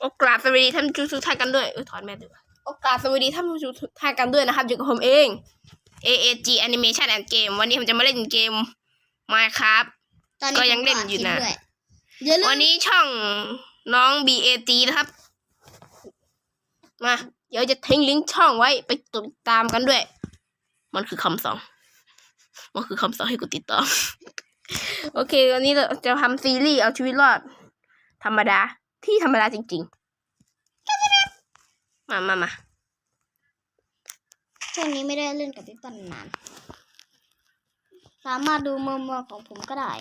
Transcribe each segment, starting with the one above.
โอกาบสวัสดีท่านผู้ชมทุกท่านกันด้วยเออถอนแม่ด้วยโอกาบสวัสดีท่านผู้ชมทุกท่านกันด้วยนะครับ อยู่กับผมเอง AAG Animation and Game วันนี้ผมจะมาเล่นเกม Minecraft ตอนนี้ก็ยังเล่นอยู่นะ วันนี้ช่องน้อง BAG นะครับ มาเดี๋ยวจะทิ้งลิงก์ช่องไว้ไปติดตามกันด้วย มันคือคำสอง มันคือคำสองให้กูติดต่อ โอเค วันนี้เราจะทำซีรีส์เอาชีวิตรอด ธรรมดา ที่ธรรมดาจริงๆ มามามาช่วงนี้ไม่ได้เล่นกับพี่ปั้นนาน สามารถดูมุมมองของผมก็ได้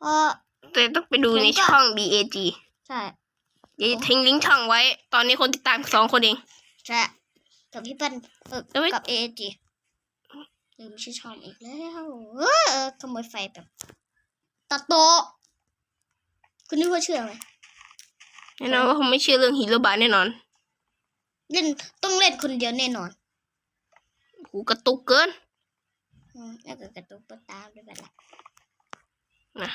เออแต่ต้องไปดูในผมก็ช่อง BAG ใช่เดี๋ยวจะทิ้งลิงก์ช่องไว้ ตอนนี้คนติดตามสองคนเอง ใช่ กับพี่ปั้นเออเอ้ยกับเอจีลืมชื่อช่องอีกแล้วเออเออขโมยไฟแบบตัดโตะ คุณนึกว่าเชื่อไหมแน่นอนว่าผมไม่เชื่อเรื่องฮีโร่บาร์แน่นอน เล่นต้องเล่นคนเดียวแน่นอนหูกระตุกเกินอืมแล้วก็กระตุกปตามด้วยกันละนะ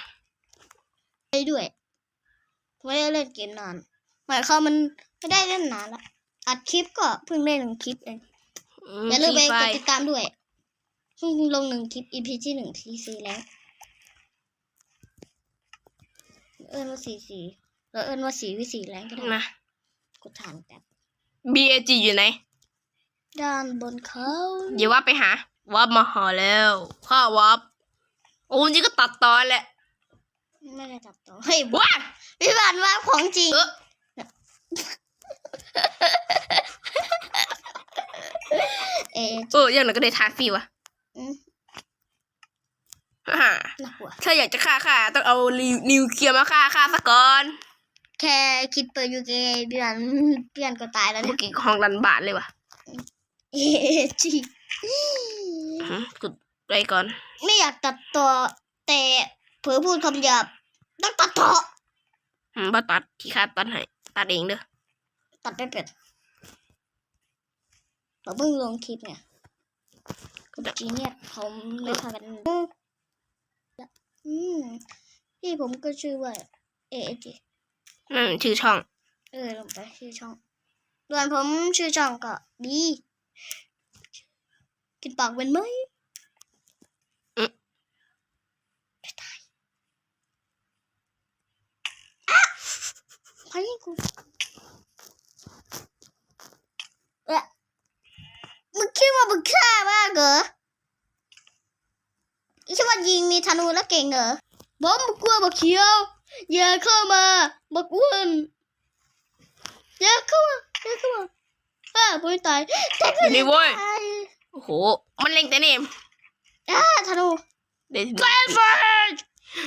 ไปด้วยไม่ได้เล่นเกมนานหมายความมันไม่ได้เล่นนานละอัดคลิปก็เพิ่งเล่นหนึ่งคลิปเองมอย่าลืมไปฟกรีดฟติดตามด้วยเพิ่งลงหนึ่งคลิป EP ที่หนึ่งทีซีแล้ว เอิญว่าสี่สี่เราเอิญว่าสี่วิสี่แรงก็ได้นะกดฐานแบบ BAG อยู่ไหน ด้านบนเขาเดี๋ยวว่าไปหาวับมาหาแล้วข้าวับโอ้นี่ก็ตัดตอนแหละไม่ได้จับต่อเฮ้ยว้าพี่บานว่าของจริง เออเอ๊ะเอออย่างนั้นก็ได้ทานฟรีวะอืม ฮ่าน่ากลัวถ้าอยากจะฆ่าฆ่าต้องเอานิวเคลียร์มาฆ่าฆ่าซะก่อน แค่คิดเปิดยูเกพี่บานพี่บานก็ตายแล้วเมื่เนี่อยกี้ห้องรันบาทเลยวะเอ๊ะจริงอื้อหือกดไปก่อน ไม่อยากตัดต่อแต่เผลอพูดคำหยาบต้องตัดต่ออืมบ่ตัดที่ค่าตัดให้ตัดเองเด้อตัดไม่เป็นเราเพิ่งลงคลิปเนี่ยกับจีเนี่ยเขาไม่พากัน อืมพี่ผมก็ชื่อว่าเอจีนั่นชื่อช่อง เออลงไปชื่อช่องส่วนผมชื่อช่องก็บีกินปากเป็นไหมอืมไม่ตายอะพายิงกูเอะมึงคิดว่ามึงฆ่ามากเหรอคิดว่ายิงมีธนูแล้ว เก่งเหรอบอกมึงกลัวบักเขียว อย่าเข้ามาบักอ้วนอย่าเข้ามาอย่าเข้ามาอ่าไม่ตายแต่ก็นี่เว้ย ตายโอ้โห มันเล็งแต่เนมอ่าธนูเดี๋ยวแฟนเฟิร์ส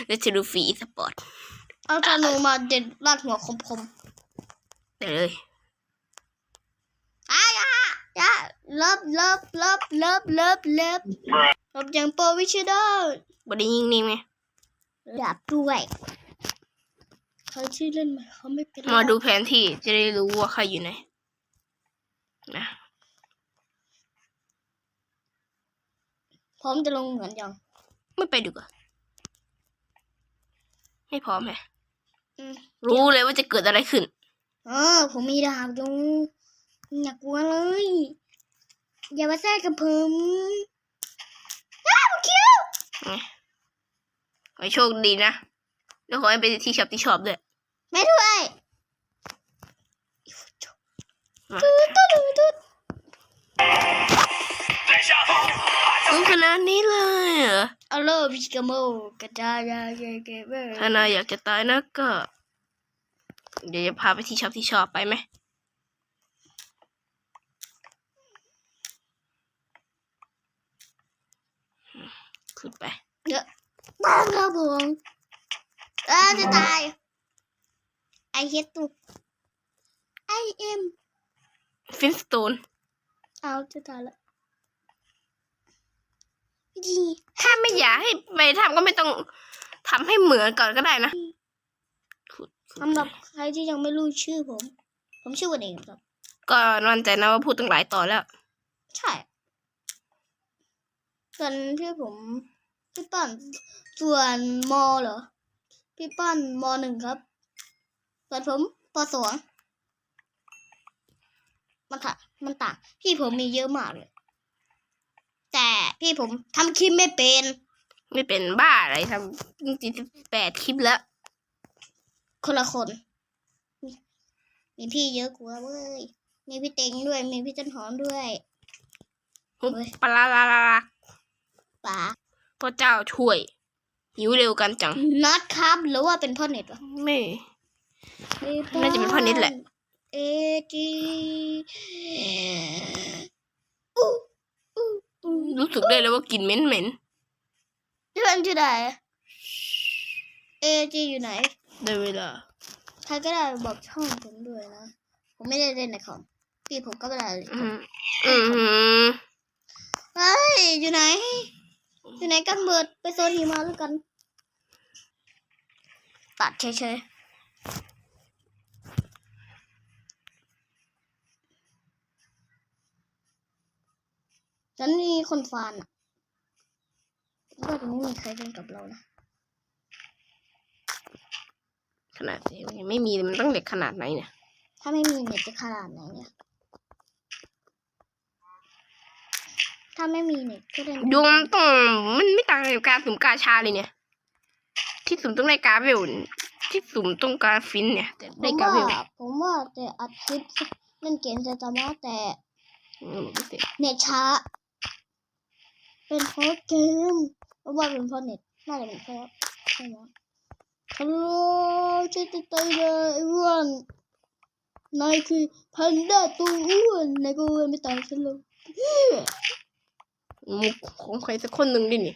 เดี๋ยวจะดูฟรีสปอร์ตเอาธนูมาเด็ดลาดหัวคมเดี๋ยวเลยๆอ่าอย่าอย่าเลิฟเลิฟเลิฟเลิฟเลิฟเลิฟเลิฟอย่างโปรวิชดอล บไดียิงนิ่งไงดับด้วยเขาชื่อเล่นไหมเขาไม่เป็นไรมาดูแผนที่จะได้รู้ว่าใครอยู่ไหนนะพร้อมจะลงเหมือนยัง ไม่ไปดีกว่าไม่พร้อมแฮะอืมรู้เลยว่าจะเกิดอะไรขึ้น เออ ผมมีดาบอยู่อย่ากลัวเลย อย่ามาแทรกกับผมอ้าวคิวขอ ให้โชคดีนะแล้วขอให้เป็นที่ชอบที่ชอบด้วยไม่ด้วยมาตุ๊ดตุ๊ดตุ๊ดรู้ขนาดนี้เลยเหรออัลโลพิชกาโมกระจายยาเกเกเบอร์ถ้านายอยากจะตายนะก็ เดี๋ยวจะพาไปที่ชอบที่ชอบไปไหมขึ้นไป บ้างครับผมอ้าจะตายไอเฮดตูไอเอ็มฟินสโตนเอาจะตายละดีถ้าไม่อยากให้ไปทำก็ไม่ต้องทำให้เหมือนก่อนก็ได้นะขุดขุดสำหรับใครที่ยังไม่รู้ชื่อผม ผมชื่อวันเองครับ ก็มั่นใจนะว่าพูดตั้งหลายต่อนแล้ว ใช่ส่วนพี่ผม พี่ปั้นส่วนมอเหรอ พี่ปั้นมหนึ่งครับ ส่วนผมปสองมันต่างมันต่าง พี่ผมมีเยอะมากเลย แต่พี่ผมทำคลิปไม่เป็น ไม่เป็นบ้าอะไรทำจริงๆแปดคลิปแล้ว คนละคน มีมีพี่เยอะกว่าเว้ย มีพี่เต็งด้วย มีพี่จันหอมด้วยหุบเฮ้ยปลาลาลาลา ป๋า พระเจ้าช่วย หิวเร็วกันจัง น็อตครับหรือว่าเป็นพ่อเน็ตวะไม่ น่าจะเป็นพ่อเน็ตแหละ เอจีอู้อู้อู้รู้สึกได้เลยว่ากลิ่นเหม็นเหม็นเพื่อนที่ไหนเอจีอยู่ไหนๆได้เวลา ใครก็ได้บอกช่องผมด้วยนะ ผมไม่ได้เล่นในคอมพี่ผมก็ไม่ได้เลยอืมอืมเฮ้ยอยู่ไหน อยู่ไหนกันเบิดไปโซนหิมะแล้วกัน ตัดเฉยๆฉันมีคนฟานอะก็จะไม่มีใครเล่นกับเรานะขนาดนี้ยังไม่มีเลยมันต้องเด็กขนาดไหนเนี่ย ถ้าไม่มีเน็ตจะขนาดไหนเนี่ย ถ้าไม่มีเน็ตก็เล่นดวงมันต้องมันไม่ต่างกับการสุ่มกาชาเลยเนี่ย ที่สุ่มต้องได้กาเวลที่สุ่มต้องการฟินเนี่ยแต่ผได้มกาว่าเวลผมว่าแต่อัดคลิปเล่นเกมจะจำว่าแต่อืมไม่เสร็จเน็ตช้า เป็นเพราะเกมเพราะว่าเป็นเพราะเน็ตน่าจะเป็นเพราะใช่ไหมฮัลโหลช่วยติดตามเลยไอ้อ้วนนายคือพันด้าตัวอ้วนนายก็อ้วนไม่ตายฉันหรอก มุกของใครสักคนหนึ่งดินี่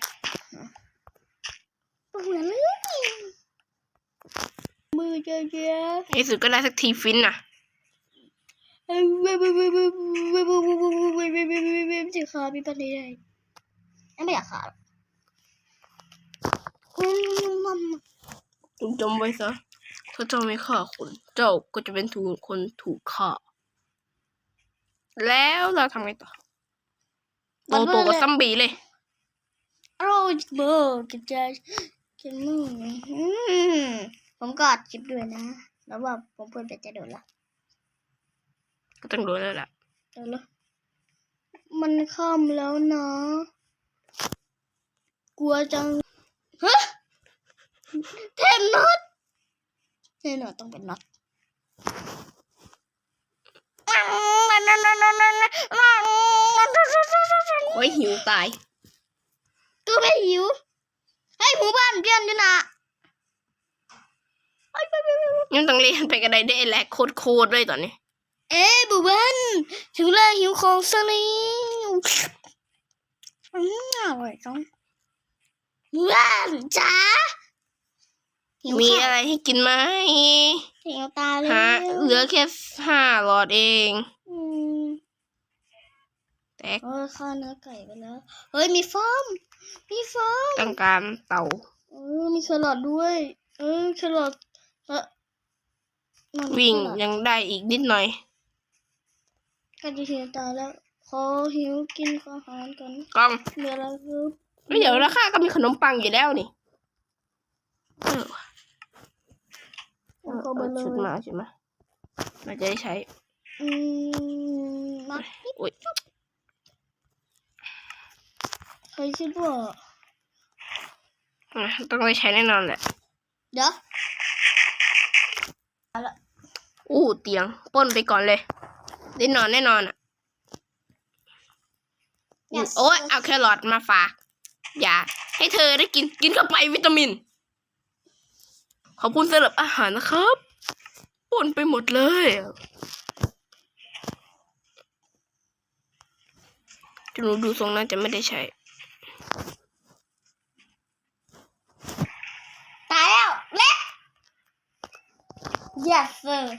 ตเหมือนมือเยอะๆในสุดก็ได้สักทีฟินน่ะจะขาพี่ปันได้ไม่อยากขาคุณจมไว้ซะถ้าเจ้าไม่ฆ่าคนเจ้าก็จะเป็นถูกคนถูกฆ่าแล้วเราทำไงต่อ โตโตกับซัมบีเลยอร่อยเบอร์กินใจกินมึงอืมผมกอดคลิปด้วยนะ แล้วว่าผมพูดไปจะโดนละก็ต้องโดนแล้วล่ะโดนละมันค่ำแล้วนะกลัวจังฮะเทนน็อตเทนน็อตต้องเป็นน็อต โอ้ยหิวตายตัวไม่หิวให้หมู่บ้านเรียนอยู่นะยังต้องเรียนไปกันได้ได้แหลกโคตรโคตรด้วยตอนนี้ เอ๊ะบุบันถึงเวลาหิวของซะแล้วอืมอร่อยจังหมู่บ้านจ๋าหิวมีข้าวอะไรให้กินไหมหิวตาเลยฮะเหลือแค่ห้าหลอดเองอืม แตกเออข้าวเนื้อไก่ไปแล้ว เฮ้ยมีฟาร์มมีฟาร์มต้องการเต่าเออมีแครอทด้วย เออแครอทเออมันวิ่งแครอทยังได้อีกนิดหน่อยก็จะหิวตายแล้ว ขอหิวกินอาหารกันกล้องมีอะไรคือไม่เดี๋ยวราคาก็มีขนมปังอยู่แล้วนี่เออว่ะเออเข้าไปเอาเลชุดยมาชุดมาเราจะได้ใช้ อืมมาอุ้ย ใครคิดว่าอะต้องได้ใช้แน่นอนแหละ เดี๋ยวอู้เตียงปล้นไปก่อนเลย ได้นอนแน่นอนอะ Yes โอ้ยเอาแครอทมาฝาก อย่า ให้เธอได้กินกินเข้าไปวิตามิน ขอบคุณสำหรับอาหารนะครับปนไปหมดเลย จะหนูดูทรงน่าจะไม่ได้ใช้ ตายแล้วเล็ก yes sir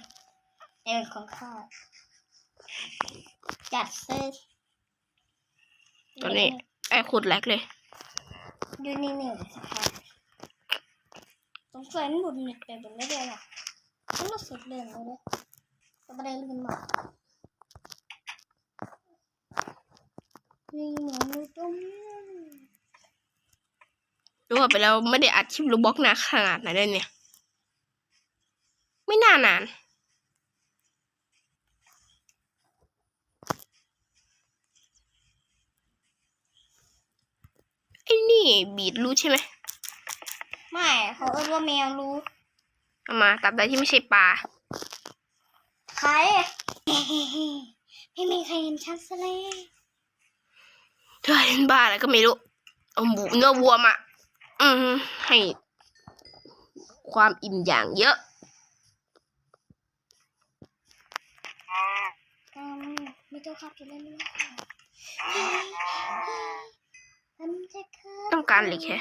เอ็นของข้า yes sir ตอนนี้ไอ้ขุดแหลกเลยอยู่นี่นี่สักพักสงสัยมันบุญเน็ตไปบนไม่ได้หรอกฉันรู้สึกเล่นแล้วเลยก็ไม่ได้ลืมมานี่หนูไม่ต้องรู้ว่าไปแล้วไม่ได้อัดคลิปรูบล็อกหนาขนาดไหนเลยเนี่ย ไม่น่านานไอ้นี่บีดรู้ใช่ไหมไม่เขาเอิ้นว่าแมวรู้เอามาตับใดที่ไม่ใช่ปลาใครไม่มีใครเห็นฉันซะเลยเธอเห็นบ้าอะไรก็ไม่รู้เอาหมูเนื้อวัวมา อืมให้ความอิ่มอย่างเยอะ อืม ไม่ต้องขับจะเล่นไม่ได้ฉันจะต้องการเหล็กแค่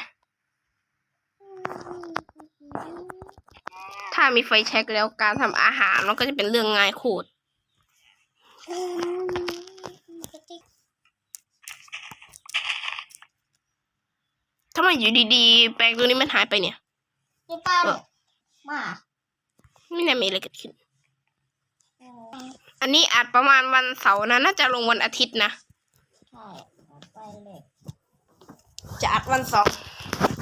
ถ้ามีไฟแช็กแล้วการทำอาหารมันก็จะเป็นเรื่องง่ายโคตรอืมกระติกทำไมอยู่ดีๆ แปลงตัวนี้มันหายไปเนี่ยมาไม่น่ามีอะไรเกิดขึ้น อันนี้อัดประมาณวันเสาร์นะน่าจะลงวันอาทิตย์นะ ใช่ไปเลยจะอัดวันเสาร์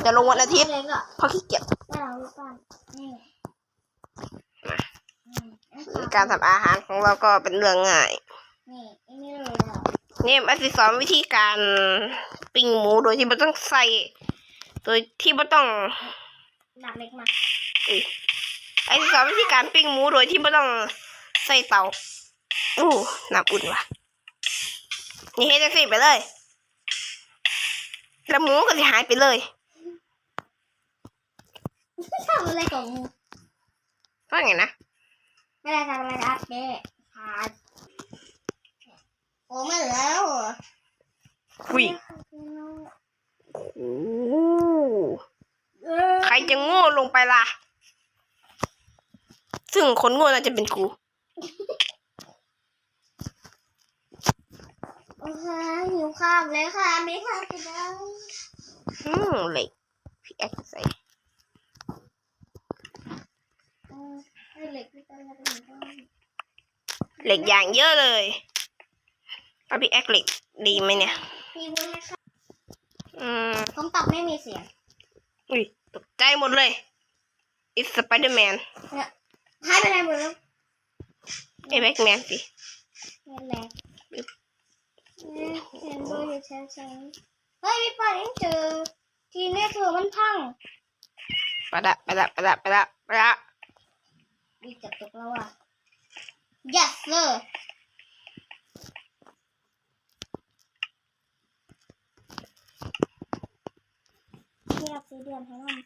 จะลงวันอาทิตย์เล็กอะเพราะขี้เกียจไม่เอาลูกปั้นนี่มาอืมการทำอาหารของเราก็เป็นเรื่องง่าย นี่อันนี้เลยอะนี่มาสิสอนวิธีการปิ้งหมูโดยที่ไม่ต้องใส่ โดยที่ไม่ต้องดักเล็กมาอุ๊ยไอ้สิสอนวิธีการปิ้งหมูโดยที่ไม่ต้องใส่เตา อู้น้ำอุ่นว่ะ นี่ให้จังสิไปเลยแล้วหมูก็จะหายไปเลยทำอะไรของมึงก็ไงนะไม่ได้ทำอะไรนะเจ๊พาดโอ้ไม่เหลือแล้วเหรอคุยโอ้โหเออใครจะโง่ลงไปล่ะ ซึ่งคนโง่น่าจะเป็นกู โอ้โหหิวข้าวเลยค่ะ ไม่ทานกันได้อืมเหล็กพี่แอ็กใส่เออให้เหล็กพี่ตั้งแล้วก็หิวข้าวเหล็กอย่างเยอะเลยเอาพี่แอ็กเหล็กดีไหมเนี่ยพี่พูดให้ค่ะอืมผมตับไม่มีเสียงอุ้ยตกใจหมดเลย It's Spider-Man เนี่ยหายไปไหนหมดแล้วไอ้แบ็กแมนสินี่แหละเนี่ย เห็นดูอยู่ชั้นๆเฮ้ยพี่ปอนยังเจอ ทีเนี้ยเธอมันพังปะดะปะดะปะดะปะดะปะดะดีจับตกแล้วอะ yes sir นี่รับซื้อเดือนให้มัน